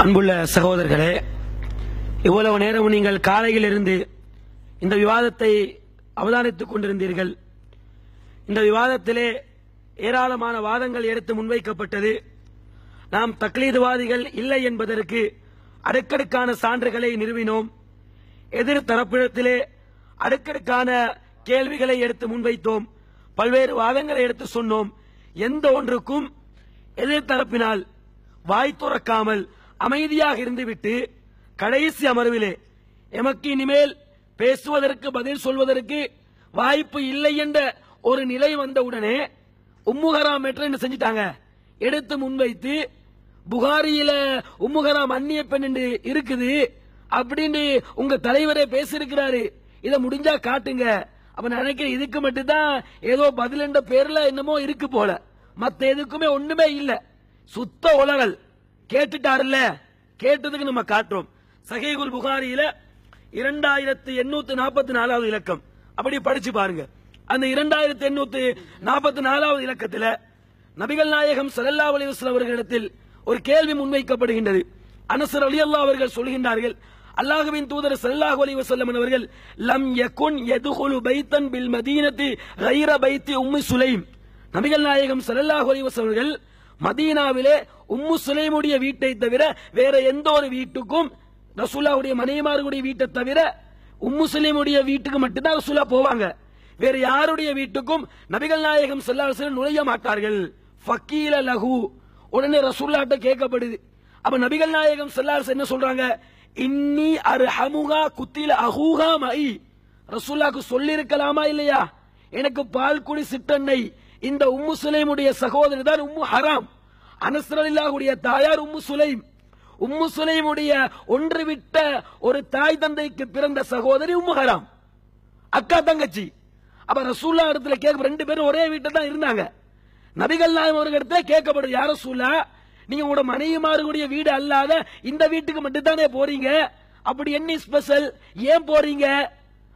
அன்புள்ள சகோதரர்களே இவ்வளவு நேரம் நீங்கள் காலையில் இருந்து இந்த விவாதத்தை அவதானித்துக் கொண்டிருந்தீர்கள். இந்த விவாதத்திலே ஏராளமான வாதங்கள் எடுத்து முன்வைக்கப்பட்டது. நாம் தக்லீதுவாதிகள் இல்லை என்பதற்கு அடுக்கடுக்கான சான்றுகளை நிறுவினோம். எதிர் தரப்பிடத்திலே அடுக்கடுக்கான கேள்விகளை எடுத்து முன்வைத்தோம். பல்வேறு வாதங்களை எடுத்து சொன்னோம். எந்த ஒன்றுக்கும் எதிர்த்தரப்பினால் வாய் துறக்காமல் அமைதியாக இருந்துவிட்டு கடைசி அமர்விலே எமக்கு இனிமேல் பேசுவதற்கு பதில் சொல்வதற்கு வாய்ப்பு இல்லை என்ற ஒரு நிலை வந்தவுடனே உம்முகராம் என்ற என்ன செஞ்சிட்டாங்க? எடுத்து முன்வைத்து புகாரியில உம்முகராம் அந்நிய பெண் என்று இருக்குது. அப்படின்னு உங்க தலைவரே பேசியிருக்கிறாரு. இதை முடிஞ்சா காட்டுங்க. அப்ப நினைக்கிற நினைக்கிறேன் இதுக்கு மட்டும்தான் ஏதோ பதில் என்ற பேர்ல என்னமோ இருக்கு போல. மத்த எதுக்குமே ஒண்ணுமே இல்லை. சுத்த உலகல் கேட்டுட்டாருல்ல? கேட்டதுக்கு நம்ம காட்டுறோம். சஹீகுல் புகாரியில இரண்டாயிரத்தி எண்ணூத்தி நாற்பத்தி நாலாவது இலக்கம். அப்படி படிச்சு பாருங்க. அந்த இரண்டாயிரத்தி எண்ணூத்தி நாற்பத்தி நாலாவது இலக்கத்துல நபிகள் நாயகம் ஸல்லல்லாஹு அலைஹி அவர்களிடத்தில் ஒரு கேள்வி முன்வைக்கப்படுகின்றது. அனசர் அலியல்லாஹ் அவர்கள் சொல்கின்றார்கள் அல்லாஹ்வின் தூதர் சல்லாஹ் அலி வசல்லம் அவர்கள் லம் யகுன் எதுகுலு பைத்தன் பில் மதீனத்தி கைர பைத்தி உம்மு சுலைம். நபிகள் நாயகம் சல்லாஹ் அலி வசல்லம் அவர்கள் மதீனாவிலே உம்மு சுலைமுடைய வீட்டை தவிர வேற எந்த ஒரு வீட்டுக்கும் ரசூல்லாவுடைய மனைவிமார்களுடைய வீட்டை தவிர உம்மு சுலைமுடைய வீட்டுக்கு மட்டும்தான் ரசூலா போவாங்க. வேற யாருடைய வீட்டுக்கும் நபிகள் நாயகம் ஸல்லல்லாஹு நுழைய மாட்டார்கள். ஃபக்கீல லஹு. உடனே ரசூல்லாட்ட கேட்கப்படுது. அப்ப நபிகள் நாயகம் ஸல்லல்லாஹு என்ன சொல்றாங்க? இன்னி அர்ஹமுகா குத்தில அஹூகா மை ரசூல்லாக்கு சொல்லியிருக்கலாமா இல்லையா? எனக்கு பால் குடி சிட்டன்னை இந்த உம்மு சுலைமுடைய சகோதரி தான் உம்மு ஹராம். அனஸ்ரலில்லாஹுடைய தாயார் உம்மு சுலைம். உம்மு சுலைமுடைய ஒன்று விட்ட ஒரு தாய் தந்தைக்கு பிறந்த சகோதரி உம்மு ஹராம். அக்கா தங்கச்சி. அப்ப ரசூல்லா இடத்துல கேட்க ரெண்டு பேரும் ஒரே வீட்டில் தான் இருந்தாங்க. நபிகள் நாயம் அவர்களிடத்துல கேட்கப்படும் யார ரசூல்லா நீங்க உங்களோட மனைவிமார்களுடைய வீடு அல்லாத இந்த வீட்டுக்கு மட்டும்தானே போறீங்க? அப்படி என்ன ஸ்பெஷல் ஏன் போறீங்க?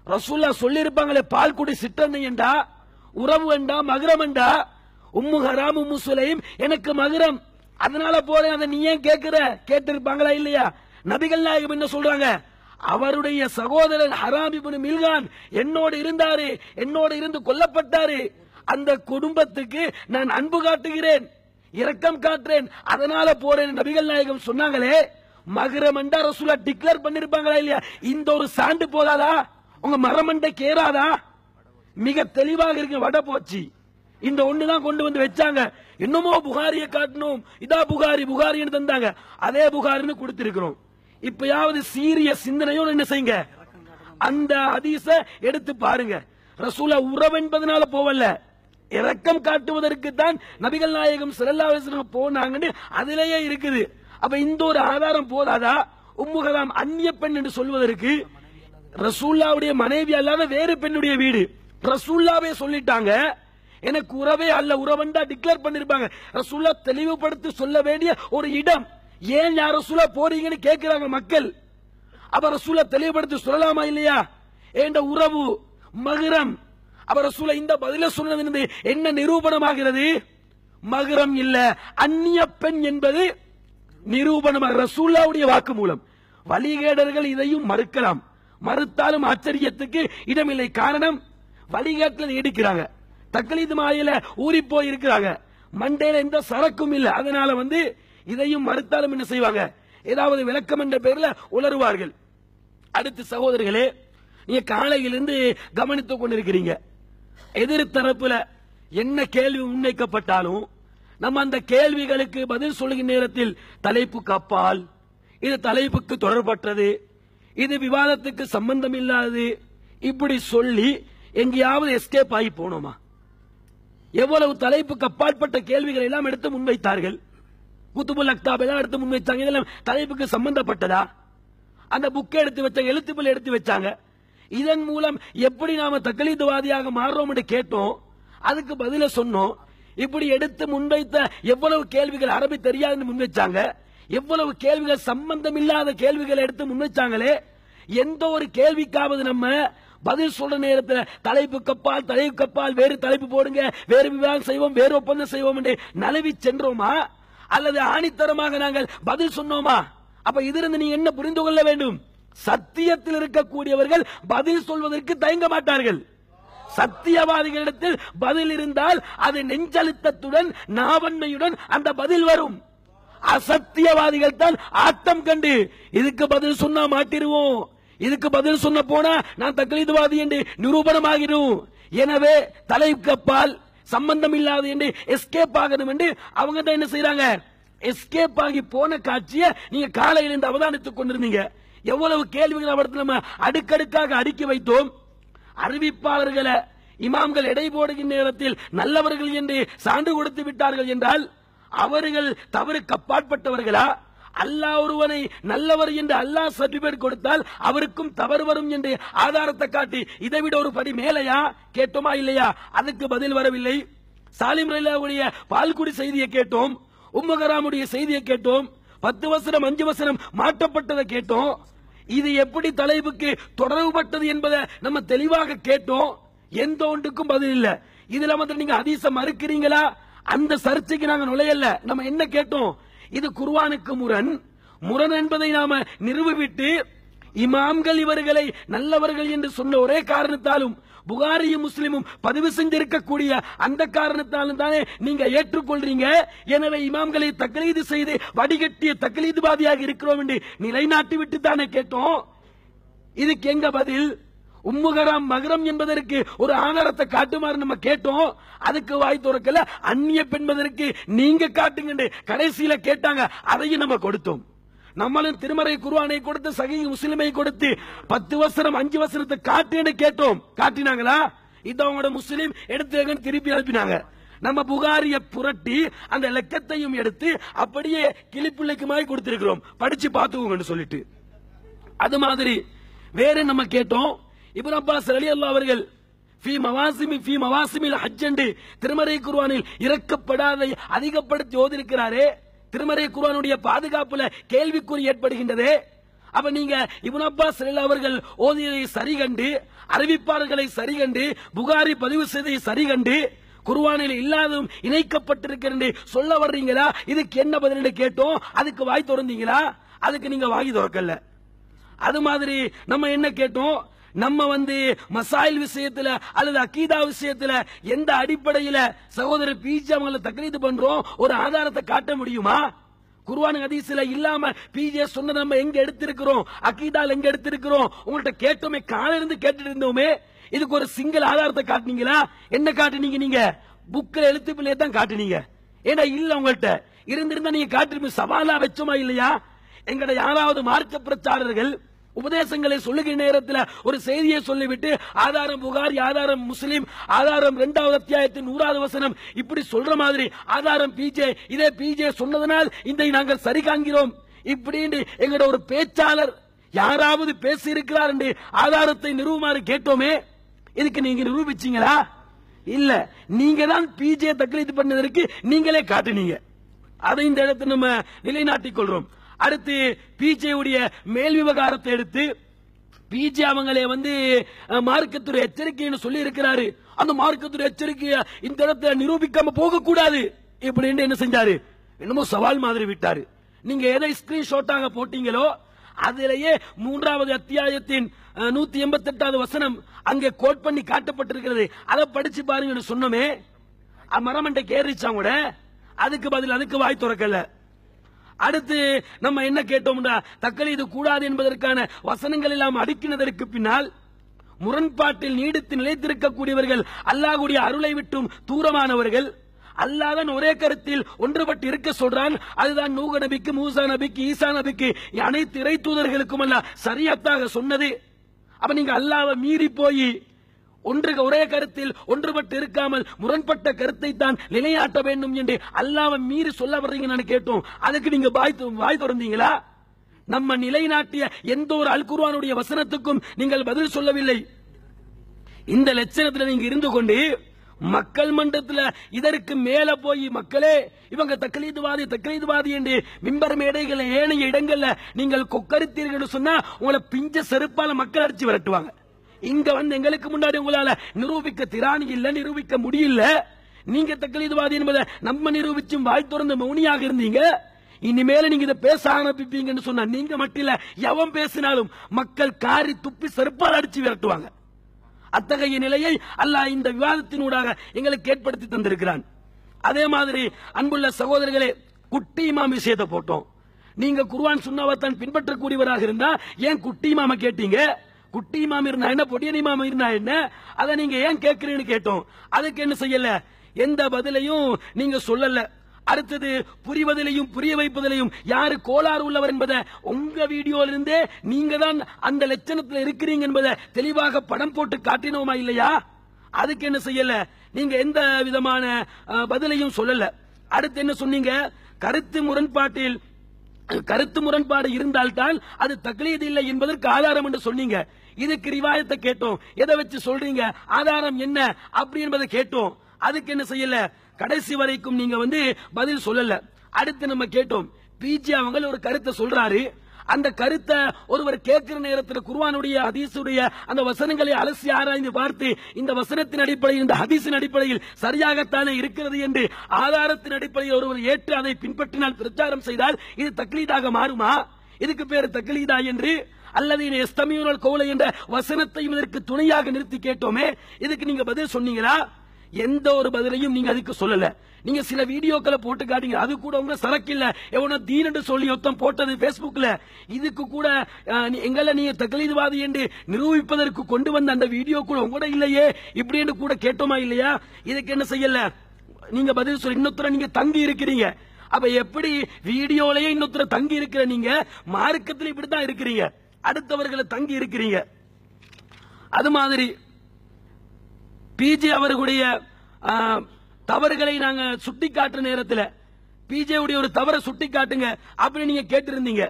ரசூல்லா சொல்லியிருப்பாங்களே பால் குடி சிற்றந்தையண்டா உறவு வேண்டா மகரம் வேண்டா உம்மு ஹராம் உம்மு சுலைம் எனக்கு மகரம். அதனால போறேன் அதை நீ ஏன் கேட்கிற? கேட்டிருப்பாங்களா இல்லையா? நபிகள் நாயகம் என்ன சொல்றாங்க? அவருடைய சகோதரன் ஹராம் இப்னு மில்கான் என்னோடு இருந்தாரு என்னோடு இருந்து கொல்லப்பட்டாரு அந்த குடும்பத்துக்கு நான் அன்பு காட்டுகிறேன் இரக்கம் காட்டுறேன் அதனால போறேன் நபிகள் நாயகம் சொன்னாங்களே மகரமண்டா ரசூலா டிக்ளேர் பண்ணிருப்பாங்களா இல்லையா? இந்த ஒரு சான்று போதாதா? உங்க மரமண்டை கேறாதா மிக தெளிவாக இருக்கு வட போச்சு. இந்த ஒண்ணுதான் கொண்டு வந்து வச்சாங்க. இன்னமோ புகாரியை காட்டணும். இதா புகாரி புகாரின்னு தந்தாங்க. அதே புகாரின்னு கொடுத்திருக்கிறோம். இப்பயாவது சீரிய சிந்தனையோடு என்ன செய்யுங்க? அந்த ஹதீஸ எடுத்து பாருங்க. ரசூலா உறவு என்பதனால போவல்ல. இரக்கம் காட்டுவதற்கு தான் நபிகள் நாயகம் சிறல்லா போனாங்கன்னு அதிலேயே இருக்குது. அப்ப இந்த ஒரு ஆதாரம் போதாதா? உம்முகலாம் அந்நிய பெண் என்று சொல்வதற்கு ரசூல்லாவுடைய மனைவி அல்லாத வேறு பெண்ணுடைய வீடு. ரசூல்லாவே சொல்லிட்டாங்க. எனக்கு உறவே அல்ல உறவண்டா டிக்ளேர் பண்ணிருப்பாங்க. ரசூல்லா தெளிவுபடுத்தி சொல்ல வேண்டிய ஒரு இடம். ஏன் யார் ரசூலா போறீங்கன்னு கேட்கிறாங்க மக்கள். அப்ப ரசூலா தெளிவுபடுத்தி சொல்லலாமா இல்லையா? ஏண்ட உறவு மகரம். அப்ப ரசூலா இந்த பதில சொன்னது என்ன நிரூபணமாகிறது? மகரம் இல்ல அந்நிய பெண் என்பது நிரூபணமாக ரசூல்லாவுடைய வாக்கு மூலம் வழிகேடர்கள் இதையும் மறுக்கலாம். மறுத்தாலும் ஆச்சரியத்துக்கு இடமில்லை. காரணம் வழிகாட்டில் எடுக்கிறாங்க. தக்லீது மாயில ஊறி போய் இருக்கிறாங்க மண்டையில எந்த சரக்கும் இல்லை. அதனால வந்து இதையும் மறுத்தாலும் என்ன செய்வாங்க? ஏதாவது விளக்கம் என்ற பேர்ல உளருவார்கள் அடுத்து சகோதரர்களே நீங்க காலையிலிருந்து கவனித்துக் கொண்டிருக்கிறீங்க. எதிர் தரப்புல என்ன கேள்வி முன்வைக்கப்பட்டாலும் நம்ம அந்த கேள்விகளுக்கு பதில் சொல்லுகிற நேரத்தில் தலைப்புக்கு அப்பால் இது தலைப்புக்கு தொடர்பற்றது. இது விவாதத்துக்கு சம்பந்தம் இல்லாதது இப்படி சொல்லி எங்கேயாவது எஸ்கேப் ஆகி போனோமா? எவ்வளவு தலைப்புக்கு அப்பாற்பட்ட கேள்விகள் எல்லாம் எடுத்து முன்வைத்தார்கள்? குத்துபுல் அக்தாப் எல்லாம் எடுத்து முன்வைத்தாங்க இதெல்லாம் தலைப்புக்கு சம்பந்தப்பட்டதா? அந்த புக்கை எடுத்து வச்சாங்க எழுத்துப்பில் எடுத்து வச்சாங்க. இதன் மூலம் எப்படி நாம தக்கலீதுவாதியாக மாறுறோம் என்று கேட்டோம். அதுக்கு பதில சொன்னோம். இப்படி எடுத்து முன்வைத்த எவ்வளவு கேள்விகள் அரபி தெரியாதுன்னு முன்வைச்சாங்க. எவ்வளவு கேள்விகள் சம்பந்தம் இல்லாத கேள்விகளை எடுத்து முன்வைச்சாங்களே? எந்த ஒரு கேள்விக்காவது நம்ம பதில் சொல்ற நேரத்தில் தலைப்பு கப்பால் தலைப்பு கப்பால் வேறு தலைப்பு போடுங்க வேறு விவாதம் செய்வோம் வேறு ஒப்பந்தம் செய்வோம் என்று நழுவி சென்றோமா? அல்லது ஆணித்தரமாக நாங்கள் பதில் சொன்னோமா? அப்ப இதிலிருந்து நீ என்ன புரிந்து கொள்ள வேண்டும்? சத்தியத்தில் இருக்கக்கூடியவர்கள் பதில் சொல்வதற்கு தயங்க மாட்டார்கள். சத்தியவாதிகளிடத்தில் பதில் இருந்தால் அது நெஞ்சழுத்தத்துடன் நாவன்மையுடன் அந்த பதில் வரும். அசத்தியவாதிகள் தான் ஆட்டம் கண்டு இதுக்கு பதில் சொன்னா மாட்டிருவோம். இதுக்கு பதில் சொன்ன போனா நான் தக்லீதுவாதி என்று நிரூபணமாகிடும் எனவே தலைக்கப்பால் சம்பந்தம் இல்லாது என்று எஸ்கேப் ஆகணும் என்று அவங்க தான் என்ன செய்யறாங்க எஸ்கேப் ஆகி போன காட்சியை நீங்க காலையில் இருந்து அவதானித்துக் கொண்டிருந்தீங்க. எவ்வளவு கேள்விகள் அவரத்தில் நம்ம அடுக்கடுக்காக அடுக்கி வைத்தோம். அறிவிப்பாளர்களை இமாம்கள் எடை போடுகின்ற நேரத்தில் நல்லவர்கள் என்று சான்று கொடுத்து விட்டார்கள் என்றால் அவர்கள் தவறு கப்பாற்பட்டவர்களா அல்லாஹ் ஒருவனை நல்லவர் என்று அல்லாஹ் சர்டிபிகேட் கொடுத்தால் அவருக்கும் தவறு வரும் என்று ஆதாரத்தை காட்டி இதை விட ஒரு படி மேலையா? கேட்டோமா இல்லையா? அதுக்கு பதில் வரவில்லை. சாலிம் ரயிலாவுடைய பால்குடி செய்தியை கேட்டோம். உம்மகராமுடைய செய்தியை கேட்டோம். பத்து வசனம் அஞ்சு வசனம் மாற்றப்பட்டதை கேட்டோம். இது எப்படி தலைவுக்கு தொடர்புபட்டது என்பதை நம்ம தெளிவாக கேட்டோம். எந்த ஒன்றுக்கும் பதில் இல்ல. இதுல வந்து நீங்க ஹதீஸ மறுக்கிறீங்களா? அந்த சர்ச்சைக்கு நாங்க நுழையல. நம்ம என்ன கேட்டோம்? இது குர்வானுக்கு முரண். முரண் என்பதை நாம நிறுவிவிட்டு இமாம்கள் இவர்களை நல்லவர்கள் என்று சொன்ன ஒரே காரணத்தாலும் புகாரியும் முஸ்லிமும் பதிவு செஞ்சிருக்கக்கூடிய அந்த காரணத்தாலும் தானே நீங்க ஏற்றுக்கொள்றீங்க. எனவே இமாம்களை தக்லீது செய்து வடிகட்டிய தக்லீதுவாதியாக இருக்கிறோம் என்று நிலைநாட்டி விட்டு தானே கேட்டோம். இதுக்கு எங்க பதில்? உம்முகரம் மகரம் என்பதற்கு ஒரு ஆதாரத்தை காட்டுமாறு நம்ம கேட்டோம். அதுக்கு வாய் துறக்கல. அந்நிய பெண்பதற்கு நீங்க காட்டுங்க கடைசியில கேட்டாங்க. அதையும் நம்ம கொடுத்தோம். நம்மளும் திருமறை குருவானை கொடுத்து சகி முஸ்லிமை கொடுத்து பத்து வசனம் அஞ்சு வசனத்தை காட்டுன்னு கேட்டோம். காட்டினாங்களா? இது அவங்களோட முஸ்லீம் எடுத்து திருப்பி அனுப்பினாங்க. நம்ம புகாரிய புரட்டி அந்த லெக்கத்தையும் எடுத்து அப்படியே கிளிப்பிள்ளைக்குமாய் கொடுத்திருக்கிறோம். படிச்சு பார்த்துக்கோங்கன்னு சொல்லிட்டு. அது மாதிரி வேற நம்ம கேட்டோம்? இப்னு அப்பாஸ் ரலியல்லாஹு அவர்கள் ஃபி மவாசிமி ஃபி மவாசிமில் ஹஜ் என்று திருமறை குருவானில் இறக்கப்படாத அதிகப்படுத்தி ஓதிருக்கிறாரே திருமறை குருவானுடைய பாதுகாப்புல கேள்விக்குறி ஏற்படுகின்றதே. அப்ப நீங்க இபுன் அப்பாஸ் அவர்கள் ஓதியதை சரி கண்டு அறிவிப்பாளர்களை சரி கண்டு புகாரி பதிவு செய்ததை சரி கண்டு இல்லாததும் இணைக்கப்பட்டிருக்கிறது சொல்ல வர்றீங்களா? இதுக்கு என்ன பதில் கேட்டோம். அதுக்கு வாய் திறந்தீங்களா? அதுக்கு நீங்க வாய் திறக்கல. அது மாதிரி நம்ம என்ன கேட்டோம்? நம்ம வந்து மசாயில் விஷயத்துல அல்லது அக்கீதா விஷயத்துல எந்த அடிப்படையில சகோதரர் பிஜி அவங்களை தக்லீது பண்றோம்? ஒரு ஆதாரத்தை காட்ட முடியுமா? குர்ஆன் ஹதீஸ்ல இல்லாம பிஜே சொன்ன நம்ம எங்க எடுத்திருக்கிறோம்? அக்கீதால எங்க எடுத்திருக்கிறோம்? உங்கள்ட்ட கேட்டோமே காலையில இருந்து கேட்டுட்டு இருந்தோமே இதுக்கு ஒரு சிங்கிள் ஆதாரத்தை காட்டுனீங்களா? என்ன காட்டுனீங்க நீங்க? புக்ல எழுத்துப்பிள்ளையே தான் காட்டுனீங்க. ஏன்னா இல்ல உங்கள்கிட்ட இருந்திருந்தா நீங்க காட்டிருப்பீங்க. சவாலா வச்சோமா இல்லையா? எங்கட யாராவது மார்க்க பிரச்சாரர்கள் உபதேசங்களை சொல்லுகிற நேரத்தில் ஒரு செய்தியை சொல்லிவிட்டு ஆதாரம் புகாரி ஆதாரம் முஸ்லீம் ஆதாரம் இரண்டாவது அத்தியாயத்தின் நூறாவது வசனம் இப்படி சொல்ற மாதிரி ஆதாரம் பிஜே இதே பிஜே சொன்னதனால் இதை நாங்கள் சரி காண்கிறோம். இப்படின்னு எங்களோட ஒரு பேச்சாளர் யாராவது பேசி இருக்கிறார் என்று ஆதாரத்தை நிறுவுமாறு கேட்டோமே இதுக்கு நீங்க நிரூபிச்சீங்களா? இல்ல நீங்க தான் பிஜே தக்லீது பண்ணதற்கு நீங்களே காட்டுனீங்க. அதை இந்த இடத்தை நம்ம நிலைநாட்டிக் கொள்றோம். அடுத்து பிஜேவுடைய மேல் விவகாரத்தை எடுத்து பிஜே அவங்களே வந்து மார்க்கத்துறை எச்சரிக்கைன்னு சொல்லி இருக்கிறாரு அந்த மார்க்கத்துறை எச்சரிக்கையை இந்த இடத்துல நிரூபிக்காம போக கூடாது இப்படின்னு என்ன செஞ்சாரு? என்னமோ சவால் மாதிரி விட்டாரு. நீங்க எதை ஸ்கிரீன்ஷாட்டாக போட்டீங்களோ அதிலேயே மூன்றாவது அத்தியாயத்தின் நூத்தி எண்பத்தி எட்டாவது வசனம் அங்கே கோட் பண்ணி காட்டப்பட்டிருக்கிறது. அதை படிச்சு பாருங்கன்னு சொன்னோமே மரமண்டை ஏறிச்சாங்க கூட அதுக்கு பதில் அதுக்கு வாய் திறக்கல. அடுத்து நம்ம என்ன கேட்டோம்னா இது கூடாது என்பதற்கான வசனங்கள் எல்லாம் அடுக்கினதற்கு பின்னால் முரண்பாட்டில் நீடித்து நிலைத்திருக்கக்கூடியவர்கள் அல்லாஹுடைய அருளை விட்டும் தூரமானவர்கள். அல்லாதன் ஒரே கருத்தில் ஒன்றுபட்டு இருக்க சொல்றான். அதுதான் நூக நபிக்கு மூசா நபிக்கு ஈசா நபிக்கு அனைத்து இறை தூதர்களுக்கும் அல்ல சரியாத்தாக சொன்னது. அப்ப நீங்க அல்லாவை மீறி போய் ஒன்று ஒரே கருத்தில் ஒன்றுபட்டு இருக்காமல் முரண்பட்ட கருத்தை தான் நிலையாட்ட வேண்டும் என்று அல்லாம மீறி சொல்ல வர்றீங்கன்னு கேட்டோம். அதுக்கு நீங்க வாய் வாய் திறந்தீங்களா? நம்ம நிலைநாட்டிய எந்த ஒரு அல்குர்வானுடைய வசனத்துக்கும் நீங்கள் பதில் சொல்லவில்லை. இந்த லட்சணத்தில் நீங்க இருந்து கொண்டு மக்கள் மன்றத்தில் இதற்கு மேல போய் மக்களே இவங்க தக்லீதுவாதி தக்லீதுவாதி என்று மிம்பர் மேடைகள் ஏனைய இடங்கள்ல நீங்கள் கொக்கரித்தீர்கள் சொன்னா உங்களை பிஞ்ச செருப்பால மக்கள் அடிச்சு விரட்டுவாங்க. இங்க வந்து எங்களுக்கு முன்னாடி உங்களால நிரூபிக்க திராணி இல்ல நிரூபிக்க முடியல. நீங்க தக்லீதுவாதி என்பதை நம்ம நிரூபிச்சும் வாய் திறந்து மௌனியாக இருந்தீங்க. இனிமேல நீங்க இதை பேச ஆரம்பிப்பீங்கன்னு சொன்னா நீங்க மட்டும் இல்ல எவன் பேசினாலும் மக்கள் காரி துப்பி செருப்பால் அடிச்சு விரட்டுவாங்க. அத்தகைய நிலையை அல்லாஹ் இந்த விவாதத்தினூடாக எங்களுக்கு ஏற்படுத்தி தந்திருக்கிறான். அதே மாதிரி அன்புள்ள சகோதரர்களே குட்டி இமாம் விஷயத்தை போட்டோம். நீங்க குர்ஆன் தான் பின்பற்றக்கூடியவராக இருந்தா ஏன் குட்டி இமாம கேட்டீங்க? குட்டி இமாம் இருந்தா என்ன பொடியன் இமாம் இருந்தா என்ன? அதை நீங்க ஏன் கேட்கிறீங்கன்னு கேட்டோம். அதுக்கு என்ன செய்யல? எந்த பதிலையும் நீங்க சொல்லல. அடுத்தது புரிவதிலையும் புரிய வைப்பதிலையும் யாரு கோளாறு உள்ளவர் என்பதை உங்க வீடியோல இருந்தே நீங்க தான் அந்த லட்சணத்துல இருக்கிறீங்க என்பதை தெளிவாக படம் போட்டு காட்டினோமா இல்லையா? அதுக்கு என்ன செய்யல? நீங்க எந்த விதமான பதிலையும் சொல்லல. அடுத்து என்ன சொன்னீங்க? கருத்து முரண்பாட்டில் கருத்து முரண்பாடு இருந்தால்தான் அது தக்லீது இல்லை என்பதற்கு ஆதாரம் என்று சொன்னீங்க. இதுக்கு ரிவாயத்தை கேட்டோம். எதை வச்சு சொல்றீங்க? ஆதாரம் என்ன அப்படி என்பதை கேட்டோம். அதுக்கு என்ன செய்யல? கடைசி வரைக்கும் நீங்க வந்து பதில் சொல்லல. அடுத்து நம்ம கேட்டோம். பிஜி அவங்க ஒரு கருத்தை சொல்றாரு. அந்த கருத்தை ஒருவர் கேட்கிற நேரத்தில் குருவானுடைய ஹதீசுடைய அந்த வசனங்களை அலசி ஆராய்ந்து பார்த்து இந்த வசனத்தின் அடிப்படையில் இந்த ஹதீஸின் அடிப்படையில் சரியாகத்தானே இருக்கிறது என்று ஆதாரத்தின் அடிப்படையில் ஒருவர் ஏற்று அதை பின்பற்றினால் பிரச்சாரம் செய்தால் இது தக்லீதாக மாறுமா? இதுக்கு பேர் தக்லீதா என்று? அல்லது எஸ்தமியூரல் கோலை என்ற வசனத்தையும் இதற்கு துணையாக நிறுத்தி கேட்டோமே இதுக்கு நீங்க பதில் சொன்னீங்களா? எந்த ஒரு பதிலையும் நீங்க அதுக்கு சொல்லல. நீங்க சில வீடியோக்களை போட்டு காட்டீங்க அது கூட உங்க சரக்கு இல்ல எவனோ தீன் சொல்லி ஒருத்தன் போட்டது பேஸ்புக்ல இதுக்கு கூட நீ- எங்களை நீங்க தகலீதுவாதி என்று நிரூபிப்பதற்கு கொண்டு வந்த அந்த வீடியோ கூட உங்களோட இல்லையே. இப்படி என்று கூட கேட்டோமா இல்லையா? இதுக்கு என்ன செய்யல? நீங்க பதில் சொல்லி இன்னொருத்தர நீங்க தங்கி இருக்கிறீங்க. அப்ப எப்படி வீடியோலயே இன்னொருத்தர தங்கி இருக்கிற நீங்க மார்க்கத்தில் இப்படித்தான் இருக்கிறீங்க. அடுத்தவர்களை தங்கி இருக்கிறீங்க. அது மாதிரி பிஜே அவர்களுடைய தவறுகளை நாங்க சுட்டி காட்டுற நேரத்தில் பிஜேவுடைய ஒரு தவறை சுட்டி காட்டுங்க அப்படின்னு நீங்க கேட்டிருந்தீங்க.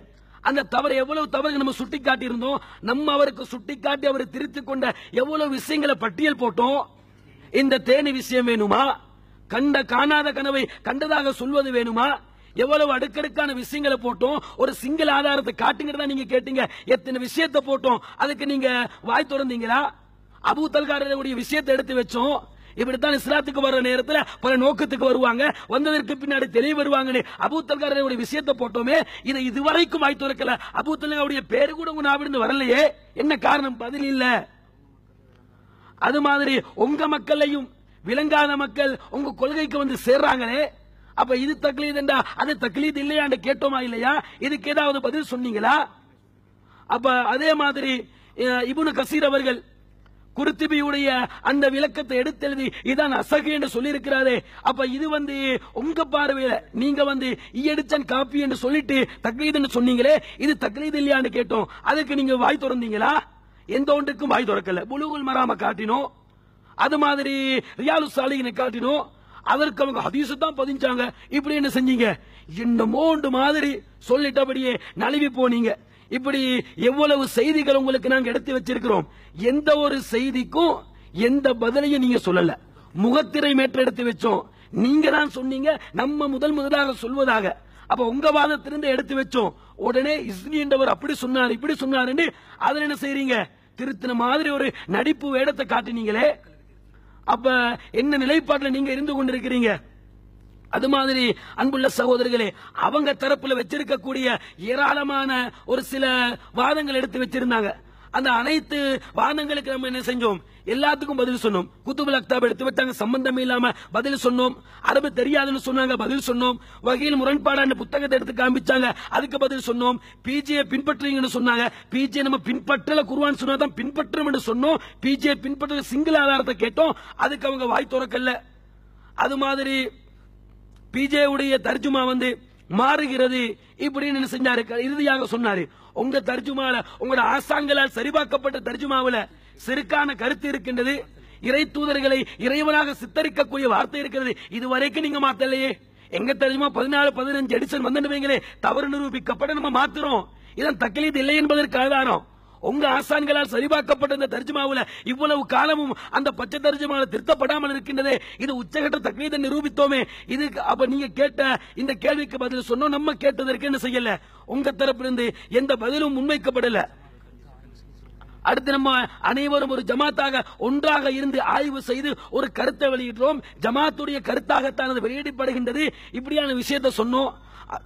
அந்த தவறு எவ்வளவு தவறு நம்ம சுட்டி காட்டியிருந்தோம் நம்ம அவருக்கு சுட்டி காட்டி அவரை திருத்தி கொண்ட எவ்வளவு விஷயங்களை பட்டியல் போட்டோம்? இந்த தேனி விஷயம் வேணுமா? கண்ட காணாத கனவை கண்டதாக சொல்வது வேணுமா? எவ்வளவு அடுக்கடுக்கான விஷயங்களை போட்டோம்? ஒரு சிங்கிள் ஆதாரத்தை காட்டுங்கிறதா நீங்க கேட்டீங்க. எத்தனை விஷயத்தை போட்டோம்? அதுக்கு நீங்க வாய் திறந்தீங்களா? அபூ தல்காரருடைய விஷயத்தை எடுத்து வச்சோம். இப்படித்தான் இஸ்லாத்துக்கு வர்ற நேரத்தில் பல நோக்கத்துக்கு வருவாங்க. வந்ததற்கு பின்னாடி தெளிவு வருவாங்கன்னு அபூத்தல்காரருடைய விஷயத்தை போட்டோமே. இதை இதுவரைக்கும் வாய் திறக்கல. அபூத்தல்காருடைய பேர் பேரு கூட உங்க நாவிருந்து வரலையே. என்ன காரணம்? பதில் இல்ல. அது மாதிரி உங்க மக்களையும் விளங்காத மக்கள் உங்க கொள்கைக்கு வந்து சேர்றாங்களே. அப்ப இது தக்லீத் என்றா அது தக்லீத் இல்லையான்னு கேட்டோமா இல்லையா? இதுக்கு ஏதாவது பதில் சொன்னீங்களா? அப்ப அதே மாதிரி இபுனு கசீர் அவர்கள் குருத்திபியுடைய அந்த விளக்கத்தை எடுத்தெழுதி இதான் அசகு என்று சொல்லியிருக்கிறாரே. அப்ப இது வந்து உங்க பார்வையில நீங்க வந்து இயடிச்சன் காப்பி என்று சொல்லிட்டு தக்லீதுன்னு சொன்னீங்களே இது தக்லீது இல்லையான்னு கேட்டோம். அதுக்கு நீங்க வாய் திறந்தீங்களா? எந்த ஒன்றுக்கும் வாய் திறக்கல. புலுகுல் மராம காட்டினோம். அது மாதிரி ரியாலு சாலிகினை காட்டினோம். அதற்கு அவங்க ஹதீசு தான் பதிஞ்சாங்க. இப்படி என்ன செஞ்சீங்க? இந்த மோண்டு மாதிரி சொல்லிட்டபடியே நழுவி போனீங்க. இப்படி எவ்வளவு செய்திகள் உங்களுக்கு நாங்க எடுத்து வச்சிருக்கிறோம்? எந்த ஒரு செய்திக்கும் எந்த பதிலையும் நீங்க சொல்லல. முகத்திரை மேற்ற எடுத்து வச்சோம். நீங்க தான் சொன்னீங்க நம்ம முதல் முதலாக சொல்வதாக. அப்ப உங்க வாதத்திலிருந்து எடுத்து வச்சோம். உடனே இஸ்னி என்றவர் அப்படி சொன்னார் இப்படி சொன்னாருன்னு அதுல என்ன செய்றீங்க? திருத்தின மாதிரி ஒரு நடிப்பு வேடத்தை காட்டினீங்களே. அப்ப என்ன நிலைப்பாட்டில் நீங்க இருந்து கொண்டிருக்கிறீங்க? அது மாதிரி அன்புள்ள சகோதரர்களே அவங்க தரப்புல வச்சிருக்கக்கூடிய ஏராளமான ஒரு சில வாதங்கள் எடுத்து வச்சிருந்தாங்க. அந்த அனைத்து வாதங்களுக்கு நம்ம என்ன செஞ்சோம்? எல்லாத்துக்கும் பதில் சொன்னோம். குத்துபுல் அக்தாப் எடுத்து வச்சாங்க. சம்பந்தம் இல்லாம பதில் சொன்னோம். அரபு தெரியாதுன்னு சொன்னாங்க பதில் சொன்னோம். வகையில் முரண்பாடான புத்தகத்தை எடுத்து காமிச்சாங்க அதுக்கு பதில் சொன்னோம். பிஜே பின்பற்றுறீங்கன்னு சொன்னாங்க. பிஜே நம்ம பின்பற்றல குருவான் சொன்னா தான் என்று சொன்னோம். பிஜே பின்பற்ற சிங்கிள் ஆதாரத்தை கேட்டோம். அதுக்கு அவங்க வாய் திறக்கல. அது மாதிரி பிஜே உடைய தர்ஜுமா வந்து மாறுகிறது இப்படின்னு செஞ்சாரு? இறுதியாக சொன்னாரு. உங்க தர்ஜுமால உங்களோட ஆசாங்களால் சரிபார்க்கப்பட்ட தர்ஜுமாவில செருக்கான கருத்து இருக்கின்றது. இறை தூதர்களை இறைவனாக சித்தரிக்கக்கூடிய வார்த்தை இருக்கிறது. இதுவரைக்கும் நீங்க மாத்தலையே. எங்க தர்ஜுமா பதினாலு பதினஞ்சு எடிசன் வந்து தவறு நிரூபிக்கப்பட நம்ம மாத்துறோம். இதான் தக்கலீது இல்லை என்பதற்கு ஆதாரம். உங்க ஆசான்களால் சரிபார்க்கப்பட்ட இந்த தர்ஜுமாவுல இவ்வளவு காலமும் அந்த பச்சை தர்ஜுமாவில் திருத்தப்படாமல் இருக்கின்றதே இது உச்சகட்ட தக்லீதை நிரூபித்தோமே. இது அப்ப நீங்க கேட்ட இந்த கேள்விக்கு பதில் சொன்னோம் நம்ம கேட்டதற்கு என்ன செய்யல? உங்க தரப்பிலிருந்து எந்த பதிலும் முன்வைக்கப்படல. அடுத்து நம்ம அனைவரும் ஒரு ஜமாத்தாக ஒன்றாக இருந்து ஆய்வு செய்து ஒரு கருத்தை வெளியிடுறோம். ஜமாத்துடைய கருத்தாகத்தான் அது வெளியிடப்படுகின்றது. இப்படியான விஷயத்தை சொன்னோம். அ-